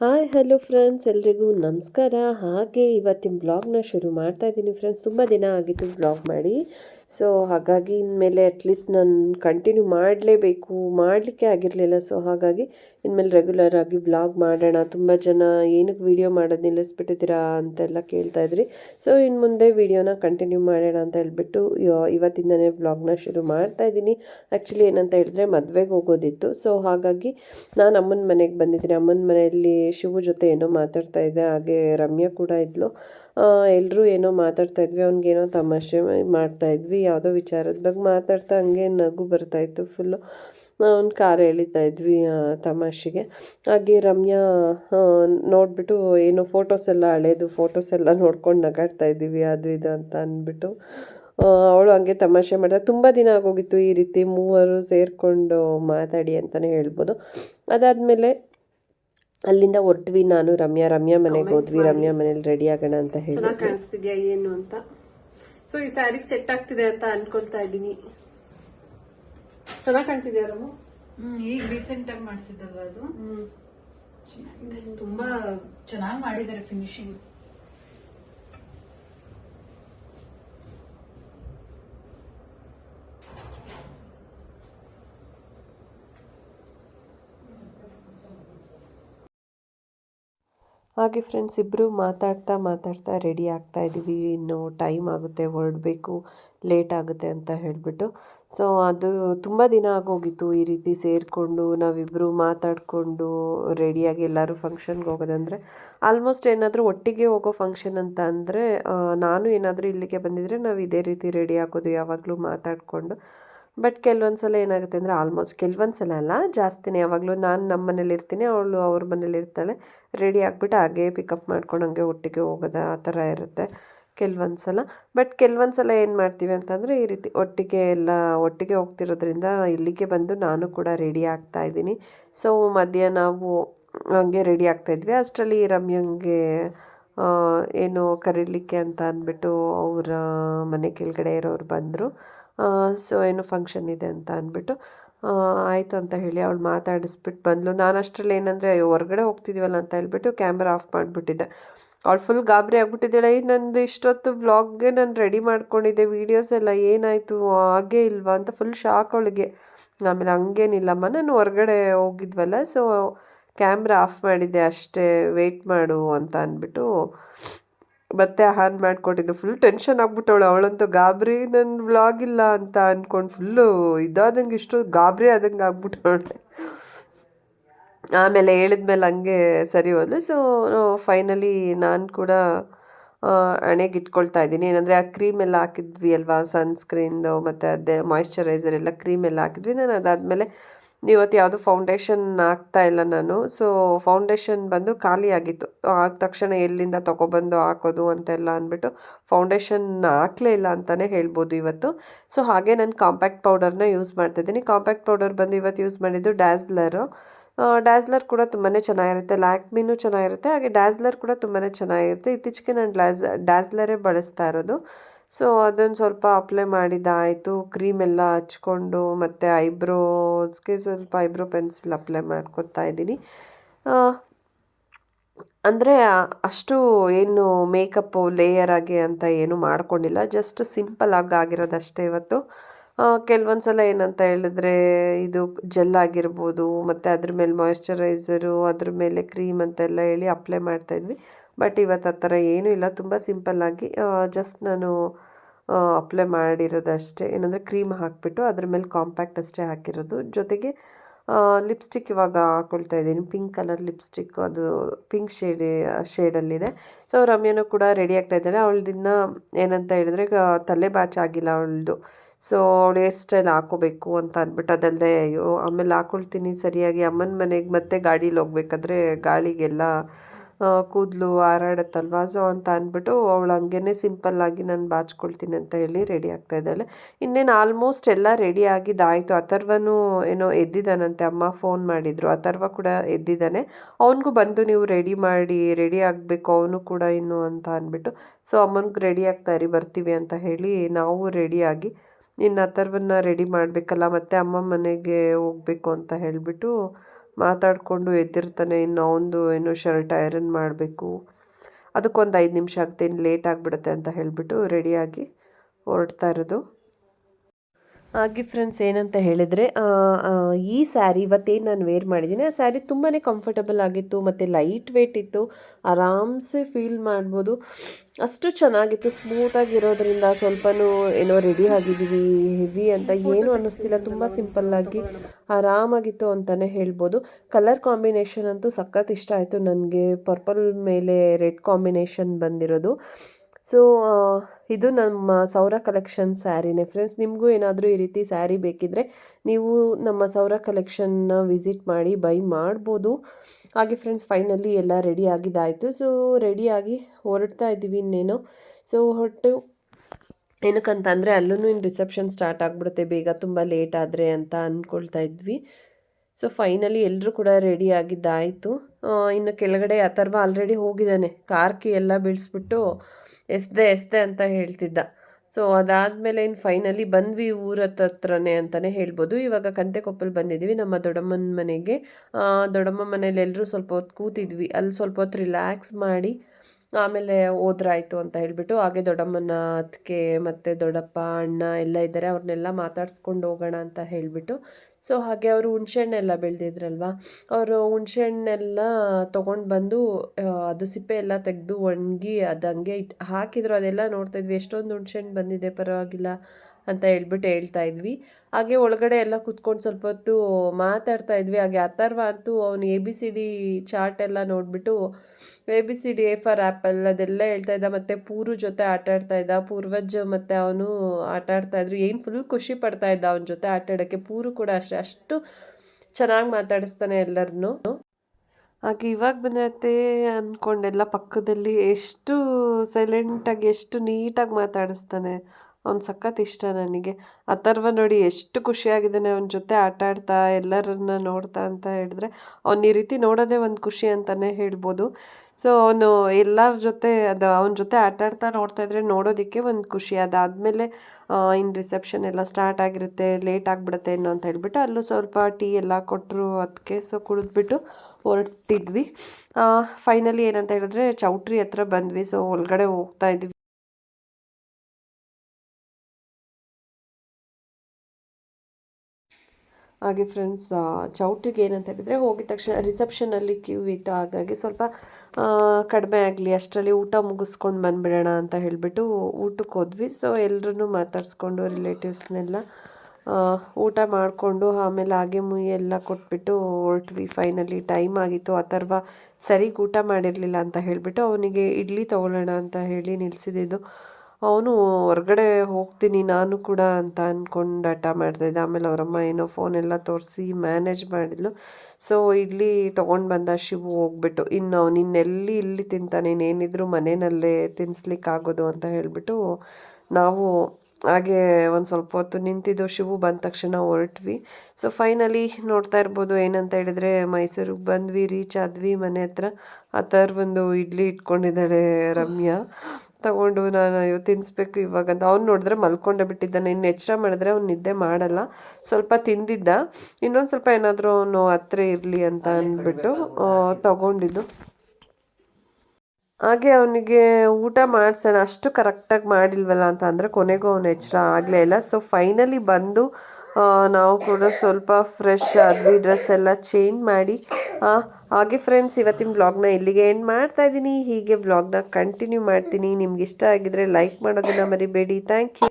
Hi, hello friends, ಎಲ್ರಿಗೂ ನಮಸ್ಕಾರ. ಹಾಗೆ ಇವತ್ತಿನ ಬ್ಲಾಗ್ನ ಶುರು ಮಾಡ್ತಾ ಇದ್ದೀನಿ ಫ್ರೆಂಡ್ಸ್. ತುಂಬ ದಿನ ಆಗಿತ್ತು ಬ್ಲಾಗ್ ಮಾಡಿ. ಸೊ ಹಾಗಾಗಿ ಇನ್ಮೇಲೆ ಅಟ್ಲೀಸ್ಟ್ ನಾನು ಕಂಟಿನ್ಯೂ ಮಾಡಲೇಬೇಕು. ಮಾಡಲಿಕ್ಕೆ ಆಗಿರಲಿಲ್ಲ. ಸೊ ಹಾಗಾಗಿ ಇನ್ಮೇಲೆ ರೆಗ್ಯುಲರ್ ಆಗಿ ವ್ಲಾಗ್ ಮಾಡೋಣ. ತುಂಬ ಜನ ಏನಕ್ಕೆ ವೀಡಿಯೋ ಮಾಡೋದು ನಿಲ್ಲಿಸ್ಬಿಟ್ಟಿದ್ದೀರಾ ಅಂತೆಲ್ಲ ಕೇಳ್ತಾ ಇದ್ರಿ. ಸೊ ಇನ್ನು ಮುಂದೆ ವೀಡಿಯೋನ ಕಂಟಿನ್ಯೂ ಮಾಡೋಣ ಅಂತ ಹೇಳ್ಬಿಟ್ಟು ಇವ- ಇವತ್ತಿಂದನೇ ವ್ಲಾಗ್ನ ಶುರು ಮಾಡ್ತಾ ಇದ್ದೀನಿ. ಆ್ಯಕ್ಚುಲಿ ಏನಂತ ಹೇಳಿದ್ರೆ ಮದುವೆಗೆ ಹೋಗೋದಿತ್ತು. ಸೊ ಹಾಗಾಗಿ ನಾನು ಅಮ್ಮನ ಮನೆಗೆ ಬಂದಿದ್ದೀನಿ. ಅಮ್ಮನ ಮನೆಯಲ್ಲಿ ಶಿವು ಜೊತೆ ಏನೋ ಮಾತಾಡ್ತಾ ಇದ್ದೆ. ಹಾಗೆ ರಮ್ಯಾ ಕೂಡ ಇದ್ಲು. ಎಲ್ಲರೂ ಏನೋ ಮಾತಾಡ್ತಾ ಇದ್ವಿ, ಅವ್ನಿಗೇನೋ ತಮಾಷೆ ಮಾಡ್ತಾ ಇದ್ವಿ, ಯಾವುದೋ ವಿಚಾರದ ಬಗ್ಗೆ ಮಾತಾಡ್ತಾ ಹಂಗೆ ನಗು ಬರ್ತಾ ಇತ್ತು ಫುಲ್ಲು ಅವ್ನು ಕಾರ್ ಎಳಿತಾ ಇದ್ವಿ ತಮಾಷೆಗೆ. ಹಾಗೆ ರಮ್ಯಾ ನೋಡ್ಬಿಟ್ಟು ಏನೋ ಫೋಟೋಸ್ ಎಲ್ಲ ಹಳೇದು ಫೋಟೋಸ್ ಎಲ್ಲ ನೋಡ್ಕೊಂಡು ನಗಾಡ್ತಾ ಇದ್ದೀವಿ, ಅದು ಇದು ಅಂತ ಅಂದ್ಬಿಟ್ಟು ಅವಳು ಹಂಗೆ ತಮಾಷೆ ಮಾಡಿದ ತುಂಬ ದಿನ ಆಗೋಗಿತ್ತು ಈ ರೀತಿ ಮೂವರು ಸೇರಿಕೊಂಡು ಮಾತಾಡಿ ಅಂತಲೇ ಹೇಳ್ಬೋದು. ಅದಾದಮೇಲೆ ಅಲ್ಲಿಂದ ಹೊರಟ್ವಿ ನಾನು ರಮ್ಯಾ. ರಮ್ಯಾ ಮನೆಗೆ ಹೋದ್ವಿ. ರಮ್ಯಾ ಮನೇಲಿ ರೆಡಿ ಆಗೋಣ ಅಂತ ಹೇಳಿ ಚೆನ್ನಾಗಿ ಕಾಣಿಸ್ತಿದ್ಯಾ ಏನು ಅಂತ? ಸೊ ಈ ಸ್ಯಾರಿ ಸೆಟ್ ಆಗ್ತಿದೆ ಅಂತ ಅನ್ಕೊಳ್ತಾ ಇದ್ದೀನಿ. ಚೆನ್ನಾಗಿ ಕಾಣ್ತಿದ್ಯಾ ರಮ್ಮ ಹ್ಮ್ ಈಗ ರೀಸೆಂಟ್ ಆಗಿ ಮಾಡಿಸಿದ್ದಲ್ವಾ ಅದು? ಚೆನ್ನಾಗಿದೆ. ತುಂಬಾ ಚೆನ್ನಾಗಿ ಮಾಡಿದ್ದಾರೆ ಫಿನಿಶಿಂಗ್ ಹಾಗೆ ಫ್ರೆಂಡ್ಸ್ ಇಬ್ಬರು ಮಾತಾಡ್ತಾ ಮಾತಾಡ್ತಾ ರೆಡಿ ಆಗ್ತಾ ಇದ್ದೀವಿ ಇನ್ನು ಟೈಮ್ ಆಗುತ್ತೆ, ಹೊರಡಬೇಕು ಲೇಟ್ ಆಗುತ್ತೆ ಅಂತ ಹೇಳಿಬಿಟ್ಟು. ಸೊ ಅದು ತುಂಬ ದಿನ ಆಗೋಗಿತ್ತು. ಈ ರೀತಿ ಸೇರಿಕೊಂಡು ನಾವಿಬ್ಬರು ಮಾತಾಡಿಕೊಂಡು ರೆಡಿಯಾಗಿ ಎಲ್ಲರೂ ಫಂಕ್ಷನ್ಗೆ ಹೋಗೋದಂದರೆ ಆಲ್ಮೋಸ್ಟ್ ಏನಾದರೂ ಒಟ್ಟಿಗೆ ಹೋಗೋ ಫಂಕ್ಷನ್ ಅಂತ ಅಂದರೆ ನಾನು ಏನಾದರೂ ಇಲ್ಲಿಗೆ ಬಂದಿದ್ದರೆ ನಾವು ಇದೇ ರೀತಿ ರೆಡಿ ಆಗೋದು ಯಾವಾಗಲೂ ಮಾತಾಡಿಕೊಂಡು. ಬಟ್ ಕೆಲವೊಂದು ಸಲ ಏನಾಗುತ್ತೆ ಅಂದರೆ ಆಲ್ಮೋಸ್ಟ್ ಕೆಲವೊಂದು ಸಲ ಅಲ್ಲ, ಜಾಸ್ತಿನೇ. ಯಾವಾಗಲೂ ನಾನು ನಮ್ಮ ಮನೇಲಿ ಇರ್ತೀನಿ ಅವಳು ಅವ್ರ ಮನೇಲಿ ಇರ್ತಾಳೆ ರೆಡಿ ಆಗಿಬಿಟ್ಟು ಹಾಗೆ ಪಿಕಪ್ ಮಾಡ್ಕೊಂಡು ಹಂಗೆ ಒಟ್ಟಿಗೆ ಹೋಗೋದು, ಆ ಥರ ಇರುತ್ತೆ ಕೆಲವೊಂದು ಸಲ ಬಟ್ ಕೆಲವೊಂದು ಸಲ ಏನು ಮಾಡ್ತೀವಿ ಅಂತಂದರೆ ಈ ರೀತಿ ಒಟ್ಟಿಗೆ ಎಲ್ಲ, ಒಟ್ಟಿಗೆ ಹೋಗ್ತಿರೋದ್ರಿಂದ ಇಲ್ಲಿಗೆ ಬಂದು ನಾನು ಕೂಡ ರೆಡಿ ಆಗ್ತಾ ಇದ್ದೀನಿ. ಸೊ ಮಧ್ಯ ನಾವು ಹಂಗೆ ರೆಡಿ ಆಗ್ತಾ ಇದ್ವಿ. ಅಷ್ಟರಲ್ಲಿ ರಮ್ಯಂಗೆ ಏನು ಕರೀಲಿಕ್ಕೆ ಅಂತ ಅಂದ್ಬಿಟ್ಟು ಅವರ ಮನೆ ಕೆಳಗಡೆ ಇರೋರು ಬಂದರು. ಸೊ ಏನು ಫಂಕ್ಷನ್ ಇದೆ ಅಂತ ಅಂದ್ಬಿಟ್ಟು ಆಯಿತು ಅಂತ ಹೇಳಿ ಅವಳು ಮಾತಾಡಿಸ್ಬಿಟ್ಟು ಬಂದಳು ನಾನು ಅಷ್ಟರಲ್ಲಿ ಏನಂದರೆ ಹೊರಗಡೆ ಹೋಗ್ತಿದ್ದೀವಲ್ಲ ಅಂತ ಹೇಳ್ಬಿಟ್ಟು ಕ್ಯಾಮ್ರಾ ಆಫ್ ಮಾಡಿಬಿಟ್ಟಿದ್ದೆ. ಅವಳು ಫುಲ್ ಗಾಬರಿ ಆಗ್ಬಿಟ್ಟಿದ್ದಾಳೆ. ಈ ನಂದು ಇಷ್ಟೊತ್ತು ವ್ಲಾಗ್ಗೆ ನಾನು ರೆಡಿ ಮಾಡ್ಕೊಂಡಿದ್ದೆ ವೀಡಿಯೋಸ್ ಎಲ್ಲ ಏನಾಯಿತು, ಹಾಗೇ ಇಲ್ವಾ ಅಂತ ಫುಲ್ ಶಾಕ್ ಅವಳಿಗೆ. ಆಮೇಲೆ ಹಂಗೇನಿಲ್ಲಮ್ಮ, ನಾನು ಹೊರಗಡೆ ಹೋಗಿದ್ವಲ್ಲ ಸೊ ಕ್ಯಾಮ್ರಾ ಆಫ್ ಮಾಡಿದ್ದೆ ಅಷ್ಟೇ. ವೆಯ್ಟ್ ಮಾಡು ಅಂತ ಅಂದ್ಬಿಟ್ಟು ಮತ್ತೆ ಆನ್ ಮಾಡಿಕೊಟ್ಟಿದ್ದು ಫುಲ್ ಟೆನ್ಷನ್ ಆಗ್ಬಿಟ್ಟವಳು. ಅವಳಂತೂ, ಗಾಬರಿ ನನ್ನ ವ್ಲಾಗ್ ಇಲ್ಲ ಅಂತ ಅಂದ್ಕೊಂಡು ಫುಲ್ಲು ಇದಾದಂಗೆ ಇಷ್ಟು ಗಾಬರಿ ಆದಂಗೆ ಆಗ್ಬಿಟ್ಟವಳೆ. ಆಮೇಲೆ ಹೇಳಿದ್ಮೇಲೆ ಹಂಗೆ ಸರಿ ಹೋದ್ಲು. ಸೊ ಫೈನಲಿ ನಾನು ಕೂಡ ಹಣೆಗೆ ಇಟ್ಕೊಳ್ತಾ ಇದ್ದೀನಿ. ಏನಂದರೆ, ಆ ಕ್ರೀಮ್ ಎಲ್ಲ ಹಾಕಿದ್ವಿ ಅಲ್ವಾ ಸನ್ಸ್ಕ್ರೀನ್ದು ಮತ್ತು ಅದೇ ಮಾಯಿಶ್ಚರೈಸರ್ ಎಲ್ಲ ಕ್ರೀಮ್ ಎಲ್ಲ ಹಾಕಿದ್ವಿ. ನಾನು ಅದಾದಮೇಲೆ ಇವತ್ತು ಯಾವುದು ಫೌಂಡೇಶನ್ ಹಾಕ್ತಾ ಇಲ್ಲ ನಾನು. ಸೊ ಫೌಂಡೇಶನ್ ಬಂದು ಖಾಲಿ ಆಗಿತ್ತು. ಆದ ತಕ್ಷಣ ಎಲ್ಲಿಂದ ತೊಗೊಬಂದು ಹಾಕೋದು ಅಂತೆಲ್ಲ ಅಂದ್ಬಿಟ್ಟು ಫೌಂಡೇಶನ್ ಹಾಕಲೇ ಇಲ್ಲ ಅಂತಲೇ ಹೇಳ್ಬೋದು ಇವತ್ತು. ಸೊ ಹಾಗೆ ನಾನು ಕಾಂಪ್ಯಾಕ್ಟ್ ಪೌಡರ್ನ ಯೂಸ್ ಮಾಡ್ತಿದ್ದೀನಿ. ಕಾಂಪ್ಯಾಕ್ಟ್ ಪೌಡರ್ ಬಂದು ಇವತ್ತು ಯೂಸ್ ಮಾಡಿದ್ದು ಡ್ಯಾಸ್ಲರು ಡ್ಯಾಸ್ಲರ್ ಕೂಡ ತುಂಬಾ ಚೆನ್ನಾಗಿರುತ್ತೆ. ಲ್ಯಾಕ್ಮಿನೂ ಚೆನ್ನಾಗಿರುತ್ತೆ. ಹಾಗೆ ಡ್ಯಾಸ್ಲರ್ ಕೂಡ ತುಂಬಾ ಚೆನ್ನಾಗಿರುತ್ತೆ. ಇತ್ತೀಚೆಗೆ ನಾನು ಡ್ಯಾಸ್ ಡ್ಯಾಸ್ಲರೇ ಬಳಸ್ತಾ ಇರೋದು. ಸೊ ಅದನ್ನು ಸ್ವಲ್ಪ ಅಪ್ಲೈ ಮಾಡಿದ್ದಾಯಿತು ಕ್ರೀಮ್ ಎಲ್ಲ ಹಚ್ಕೊಂಡು ಮತ್ತು ಐಬ್ರೋಸ್ಗೆ ಸ್ವಲ್ಪ ಐಬ್ರೋ ಪೆನ್ಸಿಲ್ ಅಪ್ಲೈ ಮಾಡ್ಕೊತಾ ಇದ್ದೀನಿ. ಅಂದರೆ ಅಷ್ಟು ಏನು ಮೇಕಪ್ಪು ಲೇಯರ್ ಆಗಿ ಅಂತ ಏನು ಮಾಡ್ಕೊಂಡಿಲ್ಲ. ಜಸ್ಟ್ ಸಿಂಪಲ್ ಆಗಿ ಆಗಿರೋದಷ್ಟೇ ಇವತ್ತು. ಕೆಲವೊಂದು ಸಲ ಏನಂತ ಹೇಳಿದ್ರೆ ಇದು ಜೆಲ್ ಆಗಿರ್ಬೋದು, ಮತ್ತು ಅದ್ರ ಮೇಲೆ ಮಾಯಿಶ್ಚರೈಸರು ಅದ್ರ ಮೇಲೆ ಕ್ರೀಮ್ ಅಂತೆಲ್ಲ ಹೇಳಿ ಅಪ್ಲೈ ಮಾಡ್ತಾಯಿದ್ವಿ ಬಟ್ ಇವತ್ತು ಆ ಥರ ಏನೂ ಇಲ್ಲ. ತುಂಬ ಸಿಂಪಲ್ಲಾಗಿ ಜಸ್ಟ್ ನಾನು ಅಪ್ಲೈ ಮಾಡಿರೋದಷ್ಟೇ ಏನಂದರೆ ಕ್ರೀಮ್ ಹಾಕಿಬಿಟ್ಟು ಅದ್ರ ಮೇಲೆ ಕಾಂಪ್ಯಾಕ್ಟ್ ಅಷ್ಟೇ ಹಾಕಿರೋದು. ಜೊತೆಗೆ ಲಿಪ್ಸ್ಟಿಕ್ ಇವಾಗ ಹಾಕೊಳ್ತಾ ಇದ್ದೀನಿ. ಪಿಂಕ್ ಕಲರ್ ಲಿಪ್ಸ್ಟಿಕ್ ಅದು ಪಿಂಕ್ ಶೇಡ್ ಶೇಡಲ್ಲಿದೆ ಸೊ ರಮ್ಯನೂ ಕೂಡ ರೆಡಿ ಆಗ್ತಾ ಇದ್ದಾಳೆ. ದಿನ ಏನಂತ ಹೇಳಿದ್ರೆ ತಲೆ ಬಾಚ್ ಆಗಿಲ್ಲ ಅವಳದು. ಸೊ ಅವಳು ಹೇರ್ ಸ್ಟೈಲ್ ಹಾಕೋಬೇಕು ಅಂತ ಅಂದ್ಬಿಟ್ಟು ಅದಲ್ಲದೆ, ಅಯ್ಯೋ, ಆಮೇಲೆ ಹಾಕೊಳ್ತೀನಿ ಸರಿಯಾಗಿ. ಅಮ್ಮನ ಮನೆಗೆ ಮತ್ತೆ ಗಾಡೀಲಿ ಹೋಗ್ಬೇಕಾದ್ರೆ ಗಾಳಿಗೆಲ್ಲ ಕೂದಲು ಹಾರಾಡುತ್ತಲ್ವ? ಸೊ ಅಂತ ಅಂದ್ಬಿಟ್ಟು ಅವಳು ಹಂಗೇ ಸಿಂಪಲ್ಲಾಗಿ ನಾನು ಬಾಚ್ಕೊಳ್ತೀನಿ ಅಂತ ಹೇಳಿ ರೆಡಿ ಆಗ್ತಾ ಇದ್ದಾಳೆ. ಇನ್ನೇನು ಆಲ್ಮೋಸ್ಟ್ ಎಲ್ಲ ರೆಡಿ ಆಗಿದ್ದಾಯಿತು ಅಥರ್ವನು ಏನೋ ಎದ್ದಿದ್ದಾನಂತೆ. ಅಮ್ಮ ಫೋನ್ ಮಾಡಿದರು. ಅಥರ್ವ ಕೂಡ ಎದ್ದಿದ್ದಾನೆ. ಅವನಿಗೂ ಬಂದು ನೀವು ರೆಡಿ ಮಾಡಿ ರೆಡಿ ಆಗಬೇಕು. ಅವನು ಕೂಡ ಇನ್ನು ಅಂತ ಅಂದ್ಬಿಟ್ಟು. ಸೊ ಅಮ್ಮನಿಗೆ ರೆಡಿ ಆಗ್ತಾ ಇರಿ, ಬರ್ತೀವಿ ಅಂತ ಹೇಳಿ ನಾವು ರೆಡಿಯಾಗಿ ಇನ್ನು ಅಥರ್ವನ್ನ ರೆಡಿ ಮಾಡಬೇಕಲ್ಲ, ಮತ್ತು ಅಮ್ಮ ಮನೆಗೆ ಹೋಗಬೇಕು ಅಂತ ಹೇಳಿಬಿಟ್ಟು ಮಾತಾಡಿಕೊಂಡು ಎದ್ದಿರ್ತಾನೆ. ಇನ್ನು ಅವನದು ಏನು ಶರ್ಟ್ ಐರನ್ ಮಾಡಬೇಕು. ಅದಕ್ಕೊಂದು ಐದು ನಿಮಿಷ ಆಗುತ್ತೆ ಇನ್ನು ಲೇಟ್ ಆಗಿಬಿಡುತ್ತೆ ಅಂತ ಹೇಳಿಬಿಟ್ಟು ರೆಡಿಯಾಗಿ ಹೊರಡ್ತಾ ಇರೋದು. ಹಾಗೆ ಫ್ರೆಂಡ್ಸ್ ಏನಂತ ಹೇಳಿದರೆ ಈ ಸ್ಯಾರಿ ಇವತ್ತೇನು ನಾನು ವೇರ್ ಮಾಡಿದ್ದೀನಿ, ಆ ಸ್ಯಾರಿ ತುಂಬಾ ಕಂಫರ್ಟಬಲ್ ಆಗಿತ್ತು, ಮತ್ತು ಲೈಟ್ ವೇಟ್ ಇತ್ತು, ಆರಾಮ್ಸೆ ಫೀಲ್ ಮಾಡ್ಬೋದು. ಅಷ್ಟು ಚೆನ್ನಾಗಿತ್ತು ಸ್ಮೂತಾಗಿರೋದ್ರಿಂದ ಸ್ವಲ್ಪನೂ ಏನೋ ರೆಡಿ ಆಗಿದ್ದೀವಿ ಹೆವಿ ಅಂತ ಏನೂ ಅನ್ನಿಸ್ತಿಲ್ಲ, ತುಂಬ ಸಿಂಪಲ್ಲಾಗಿ ಆರಾಮಾಗಿತ್ತು ಅಂತಲೇ ಹೇಳ್ಬೋದು. ಕಲರ್ ಕಾಂಬಿನೇಷನ್ ಅಂತೂ ಸಖತ್ ಇಷ್ಟ ಆಯಿತು, ನನಗೆ ಪರ್ಪಲ್ ಮೇಲೆ ರೆಡ್ ಕಾಂಬಿನೇಷನ್ ಬಂದಿರೋದು. ಸೊ ಇದು ನಮ್ಮ ಸೌರ ಕಲೆಕ್ಷನ್ ಸ್ಯಾರಿನೇ. ಫ್ರೆಂಡ್ಸ್ ನಿಮಗೂ ಏನಾದರೂ ಈ ರೀತಿ ಸ್ಯಾರಿ ಬೇಕಿದ್ದರೆ ನೀವು ನಮ್ಮ ಸೌರ ಕಲೆಕ್ಷನ್ನ ವಿಸಿಟ್ ಮಾಡಿ ಬೈ ಮಾಡ್ಬೋದು. ಹಾಗೆ ಫ್ರೆಂಡ್ಸ್ ಫೈನಲಿ ಎಲ್ಲ ರೆಡಿ ಆಗಿದ್ದಾಯಿತು. ಸೊ ರೆಡಿಯಾಗಿ ಹೊರಡ್ತಾ ಇದ್ದೀವಿ ಇನ್ನೇನು. ಸೊ ಹೊರಟು ಏನಕ್ಕಂತ ಅಂದರೆ ಅಲ್ಲೂ ಇನ್ನು ರಿಸೆಪ್ಷನ್ ಸ್ಟಾರ್ಟ್ ಆಗಿಬಿಡುತ್ತೆ. ಬೇಗ ತುಂಬ ಲೇಟ್ ಆದರೆ ಅಂತ ಅಂದ್ಕೊಳ್ತಾ ಇದ್ವಿ. ಸೊ ಫೈನಲಿ ಎಲ್ಲರೂ ಕೂಡ ರೆಡಿ ಆಗಿದ್ದಾಯಿತು. ಇನ್ನು ಕೆಳಗಡೆ ಅಥರ್ವ ಆಲ್ರೆಡಿ ಹೋಗಿದ್ದಾನೆ. ಕಾರ್ಕಿ ಎಲ್ಲ ಬೀಳಿಸ್ಬಿಟ್ಟು ಎಸ್ದೆ ಎಸ್ದೆ ಅಂತ ಹೇಳ್ತಿದ್ದ. ಸೊ ಅದಾದಮೇಲೆ ಇನ್ನು ಫೈನಲಿ ಬಂದ್ವಿ ಊರ ಹತ್ರನೇ ಅಂತಲೇ ಹೇಳ್ಬೋದು. ಇವಾಗ ಕಂತೆಕೊಪ್ಪಲು ಬಂದಿದ್ದೀವಿ. ನಮ್ಮ ದೊಡ್ಡಮ್ಮನ ಮನೆಗೆ ದೊಡ್ಡಮ್ಮ ಮನೇಲಿ ಎಲ್ಲರೂ ಸ್ವಲ್ಪ ಹೊತ್ತು ಕೂತಿದ್ವಿ. ಅಲ್ಲಿ ಸ್ವಲ್ಪ ಹೊತ್ತು ರಿಲ್ಯಾಕ್ಸ್ ಮಾಡಿ ಆಮೇಲೆ ಹೋದ್ರಾಯ್ತು ಅಂತ ಹೇಳಿಬಿಟ್ಟು ಹಾಗೆ ದೊಡ್ಡಮ್ಮನ ಅತ್ತಿಗೆ ಮತ್ತು ದೊಡ್ಡಪ್ಪ, ಅಣ್ಣ ಎಲ್ಲ ಇದ್ದಾರೆ. ಅವ್ರನ್ನೆಲ್ಲ ಮಾತಾಡ್ಸ್ಕೊಂಡು ಹೋಗೋಣ ಅಂತ ಹೇಳಿಬಿಟ್ಟು. ಸೊ ಹಾಗೆ ಅವರು ಹುಣ್ಸೆಹಣ್ಣೆಲ್ಲ ಬೆಳೆದಿದ್ರಲ್ವ? ಅವರು ಹುಣ್ಸೆಹಣ್ಣೆಲ್ಲ ತೊಗೊಂಡು ಬಂದು ಅದು ಸಿಪ್ಪೆ ಎಲ್ಲ ತೆಗೆದು ಒಣಗಿ ಅದು ಹಂಗೆ ಇಟ್ಟು ಹಾಕಿದ್ರು. ಅದೆಲ್ಲ ನೋಡ್ತಾಯಿದ್ವಿ ಎಷ್ಟೊಂದು ಹುಣ್ಸೆಹಣ್ಣು ಬಂದಿದೆ, ಪರವಾಗಿಲ್ಲ. ಅಂತ ಹೇಳ್ಬಿಟ್ಟು ಹೇಳ್ತಾ ಇದ್ವಿ. ಹಾಗೆ ಒಳಗಡೆ ಎಲ್ಲ ಕುತ್ಕೊಂಡು ಸ್ವಲ್ಪ ಹೊತ್ತು ಮಾತಾಡ್ತಾ ಇದ್ವಿ. ಹಾಗೆ ಅಥರ್ವ ಅಂತೂ ಅವನು A B C D chart ಎಲ್ಲ ನೋಡಿಬಿಟ್ಟು A B C D A for apple ಅದೆಲ್ಲ ಹೇಳ್ತಾ ಇದ್ದ. ಮತ್ತು ಪೂರು ಜೊತೆ ಆಟ ಆಡ್ತಾ ಇದ್ದ. ಪೂರ್ವಜ್ ಮತ್ತು ಅವನು ಆಟ ಆಡ್ತಾ ಇದ್ರು. ಏನು ಫುಲ್ ಖುಷಿ ಪಡ್ತಾ ಇದ್ದ ಅವನ ಜೊತೆ ಆಟ ಆಡೋಕ್ಕೆ. ಪೂರು ಕೂಡ ಅಷ್ಟೇ. ಅಷ್ಟು ಚೆನ್ನಾಗಿ ಮಾತಾಡಿಸ್ತಾನೆ ಎಲ್ಲರನ್ನೂ ಹಾಗೆ ಇವಾಗ ಬಂದೈತೆ ಅಂದ್ಕೊಂಡೆಲ್ಲ ಪಕ್ಕದಲ್ಲಿ ಎಷ್ಟು ಸೈಲೆಂಟಾಗಿ ಎಷ್ಟು ನೀಟಾಗಿ ಮಾತಾಡಿಸ್ತಾನೆ. ಅವ್ನು ಸಖತ್ ಇಷ್ಟ ನನಗೆ. ಅಥರ್ವ ನೋಡಿ ಎಷ್ಟು ಖುಷಿಯಾಗಿದ್ದಾನೆ ಅವನ ಜೊತೆ ಆಟ ಆಡ್ತಾ ಎಲ್ಲರನ್ನ ನೋಡ್ತಾ ಅಂತ ಹೇಳಿದ್ರೆ ಅವ್ನು ಈ ರೀತಿ ನೋಡೋದೇ ಒಂದು ಖುಷಿ ಅಂತಲೇ ಹೇಳ್ಬೋದು. ಸೊ ಅವನು ಎಲ್ಲರ ಜೊತೆ ಅದು, ಅವನ ಜೊತೆ ಆಟ ಆಡ್ತಾ ನೋಡ್ತಾ ಇದ್ರೆ ನೋಡೋದಕ್ಕೆ ಒಂದು ಖುಷಿ. ಅದಾದಮೇಲೆ ಇನ್ನು ರಿಸೆಪ್ಷನ್ ಎಲ್ಲ ಸ್ಟಾರ್ಟ್ ಆಗಿರುತ್ತೆ, ಲೇಟ್ ಆಗಿಬಿಡುತ್ತೆ ಏನೋ ಅಂತ ಹೇಳಿಬಿಟ್ಟು ಅಲ್ಲೂ ಸ್ವಲ್ಪ ಟೀ ಎಲ್ಲ ಕೊಟ್ಟರು ಅದಕ್ಕೆ ಸೊ ಕುಡಿದ್ಬಿಟ್ಟು ಹೊರಟಿದ್ವಿ. ಫೈನಲಿ ಏನಂತ ಹೇಳಿದ್ರೆ ಚೌಟ್ರಿ ಹತ್ರ ಬಂದ್ವಿ. ಸೊ ಒಳಗಡೆ ಹೋಗ್ತಾ ಇದ್ವಿ. ಹಾಗೆ ಫ್ರೆಂಡ್ಸ್ ಚೌಟಿಗೆ ಏನಂತ ಹೇಳಿದರೆ ಹೋಗಿದ ತಕ್ಷಣ ರಿಸೆಪ್ಷನಲ್ಲಿ ಕ್ಯೂ ಇತ್ತು ಹಾಗಾಗಿ ಸ್ವಲ್ಪ ಆ, ಕಡಿಮೆ ಆಗಲಿ ಅಷ್ಟರಲ್ಲಿ ಊಟ ಮುಗಿಸ್ಕೊಂಡು ಬಂದುಬಿಡೋಣ ಅಂತ ಹೇಳಿಬಿಟ್ಟು ಊಟಕ್ಕೆ ಹೋದ್ವಿ. ಸೊ ಎಲ್ಲರೂ ಮಾತಾಡಿಸ್ಕೊಂಡು ರಿಲೇಟಿವ್ಸ್ನೆಲ್ಲ ಊಟ ಮಾಡಿಕೊಂಡು ಆಮೇಲೆ ಹಾಗೆ ಮುಯಿ ಎಲ್ಲ ಕೊಟ್ಬಿಟ್ಟು ಹೊರಟ್ವಿ. ಫೈನಲಿ ಟೈಮ್ ಆಗಿತ್ತು. ಅಥರ್ವ ಸರಿಗೆ ಊಟ ಮಾಡಿರಲಿಲ್ಲ ಅಂತ ಹೇಳಿಬಿಟ್ಟು ಅವನಿಗೆ ಇಡ್ಲಿ ತೊಗೊಳ್ಳೋಣ ಅಂತ ಹೇಳಿ ನಿಲ್ಲಿಸಿದ್ದು ಅವನು ಹೊರಗಡೆ ಹೋಗ್ತೀನಿ, ನಾನು ಕೂಡ ಅಂತ ಅಂದ್ಕೊಂಡು ಹಠ ಮಾಡ್ತಾಯಿದ್ದ ಆಮೇಲೆ ಅವರಮ್ಮ ಏನೋ ಫೋನೆಲ್ಲ ತೋರಿಸಿ ಮ್ಯಾನೇಜ್ ಮಾಡಿದ್ಲು. ಸೊ ಇಡ್ಲಿ ತೊಗೊಂಡು ಬಂದ ಶಿವು ಹೋಗ್ಬಿಟ್ಟು, ಇನ್ನು ನಿನ್ನೆಲ್ಲಿ ಇಲ್ಲಿ ತಿಂತಾನೆ, ಇನ್ನೇನಿದ್ರು ಮನೆಯಲ್ಲೇ ತಿನ್ನಿಸ್ಲಿಕ್ಕಾಗೋದು ಅಂತ ಹೇಳಿಬಿಟ್ಟು ನಾವು ಹಾಗೆ ಒಂದು ಸ್ವಲ್ಪ ಹೊತ್ತು ನಿಂತಿದ್ದು. ಶಿವು ಬಂದ ತಕ್ಷಣ ಹೊರಟ್ವಿ. ಸೊ ಫೈನಲಿ ನೋಡ್ತಾ ಇರ್ಬೋದು ಏನಂತ ಹೇಳಿದರೆ, ಮೈಸೂರಿಗೆ ಬಂದ್ವಿ ರೀಚ್ ಆದ್ವಿ ಮನೆ ಹತ್ರ. ಆ ಥರ ಒಂದು ಇಡ್ಲಿ ಇಟ್ಕೊಂಡಿದ್ದಾಳೆ ರಮ್ಯಾ. ತಗೊಂಡು ನಾನು ಅಯ್ಯೋ ತಿನ್ನಿಸ್ಬೇಕು ಇವಾಗ. ಅಂತ ಅವ್ನು ನೋಡಿದ್ರೆ ಮಲ್ಕೊಂಡೆ ಬಿಟ್ಟಿದ್ದಾನೆ. ಇನ್ನು ಎಚ್ಚರ ಮಾಡಿದ್ರೆ ಅವ್ನು ನಿದ್ದೆ ಮಾಡಲ್ಲ. ಸ್ವಲ್ಪ ತಿಂದಿದ್ದ. ಇನ್ನೊಂದು ಸ್ವಲ್ಪ ಏನಾದರೂ ಅವನು ಹತ್ರ ಇರಲಿ ಅಂತ ಅಂದ್ಬಿಟ್ಟು ತಗೊಂಡಿದ್ದು. ಹಾಗೆ ಅವನಿಗೆ ಊಟ ಮಾಡಿಸೋಣ. ಅಷ್ಟು ಕರೆಕ್ಟಾಗಿ ಮಾಡಿಲ್ವಲ್ಲ ಅಂತ ಅಂದರೆ ಕೊನೆಗೂ ಅವನು ಎಚ್ಚರ ಆಗಲೇ ಇಲ್ಲ. ಸೊ ಫೈನಲಿ ಬಂದು ನಾವು ಕೂಡ ಸ್ವಲ್ಪ ಫ್ರೆಶ್ ಆದ್ವಿ. ಡ್ರೆಸ್ ಎಲ್ಲ ಚೇಂಜ್ ಮಾಡಿ. ಹಾಗೆ ಫ್ರೆಂಡ್ಸ್ ಇವತ್ತಿನ ವ್ಲಾಗ್ನ ಇಲ್ಲಿಗೆ ಎಂಡ್ ಮಾಡ್ತಾ ಇದ್ದೀನಿ. ಹೀಗೆ ವ್ಲಾಗ್ನ ಕಂಟಿನ್ಯೂ ಮಾಡ್ತೀನಿ. ನಿಮ್ಗೆ ಇಷ್ಟ ಆಗಿದ್ರೆ ಲೈಕ್ ಮಾಡೋದನ್ನ ಮರಿಬೇಡಿ. Thank you